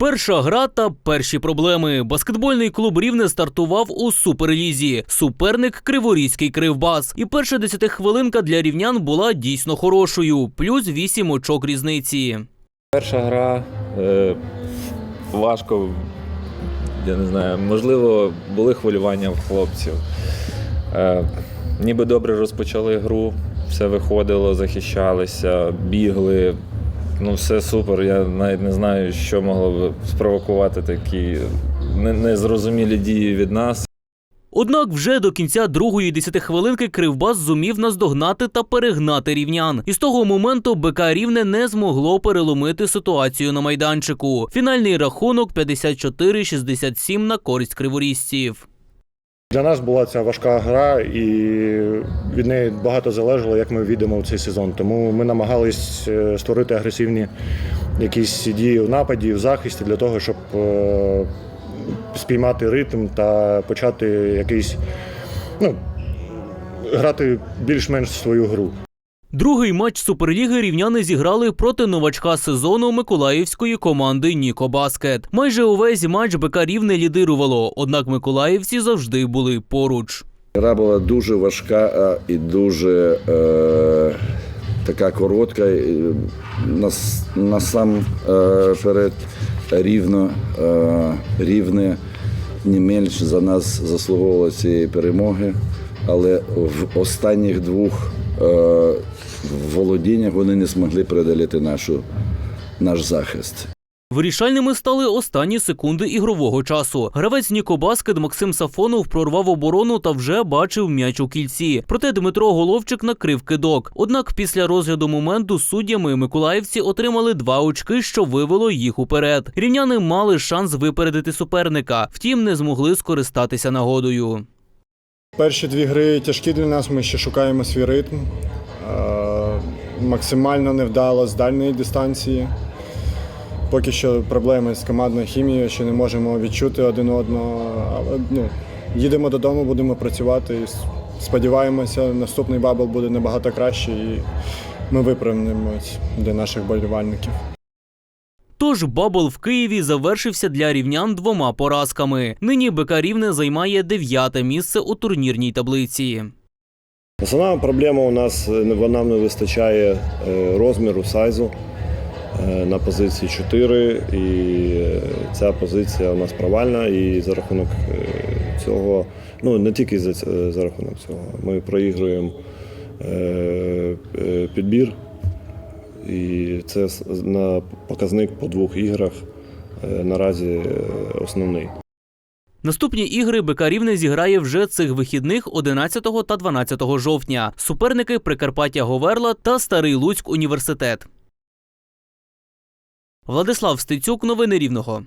Перша гра та перші проблеми. Баскетбольний клуб Рівне стартував у суперлізі. Суперник Криворізький Кривбас. І перша десятихвилинка для рівнян була дійсно хорошою. Плюс вісім очок різниці. Перша гра е, важко, я не знаю, можливо, були хвилювання в хлопців. Е, ніби добре розпочали гру, все виходило, захищалися, бігли. Ну, все супер. Я навіть не знаю, що могло б спровокувати такі незрозумілі дії від нас. Однак вже до кінця другої десятихвилинки Кривбас зумів наздогнати та перегнати рівнян. І з того моменту БК Рівне не змогло переломити ситуацію на майданчику. Фінальний рахунок 54-67 на користь криворізців. Для нас була ця важка гра, і від неї багато залежало, як ми війдемо в цей сезон. Тому ми намагались е, створити агресивні якісь дії в нападі, в захисті для того, щоб е, спіймати ритм та почати якийсь, ну, грати більш-менш свою гру. Другий матч Суперліги рівняни зіграли проти новачка сезону миколаївської команди Ніко Баскет. Майже увесь матч БК Рівне лідирувало, однак миколаївці завжди були поруч. Гра була дуже важка і дуже е, така коротка. Нас, насамперед рівно, е, рівне не менш за нас заслуговувало цієї перемоги, але в останніх двох е, володіннях вони не змогли преодоліти нашу, наш захист. Вирішальними стали останні секунди ігрового часу. Гравець Ніко Баскет Максим Сафонов прорвав оборону та вже бачив м'яч у кільці. Проте Дмитро Головчик накрив кидок. Однак після розгляду моменту суддями миколаївці отримали два очки, що вивело їх уперед. Рівняни мали шанс випередити суперника, втім не змогли скористатися нагодою. Перші дві гри тяжкі для нас, ми ще шукаємо свій ритм. Е, Максимально невдало з дальньої дистанції. Поки що проблеми з командною хімією, ще не можемо відчути один одного. Але ну, їдемо додому, будемо працювати. І сподіваємося, наступний бабл буде набагато краще і ми виправимось для наших болівальників. Тож бабл в Києві завершився для рівнян двома поразками. Нині БК Рівне займає дев'яте місце у турнірній таблиці. Основна проблема у нас е, не- нам не вистачає е, розміру сайзу е, на позиції 4, і ця позиція у нас провальна. І за рахунок цього, ну не тільки за, за рахунок цього, ми проігруємо підбір. І це на показник по двох іграх е, наразі е, основний. Наступні ігри БК Рівне зіграє вже цих вихідних 11 та 12 жовтня. Суперники Прикарпаття Говерла та Старий Луцьк університет. Владислав Стецюк, новини Рівного.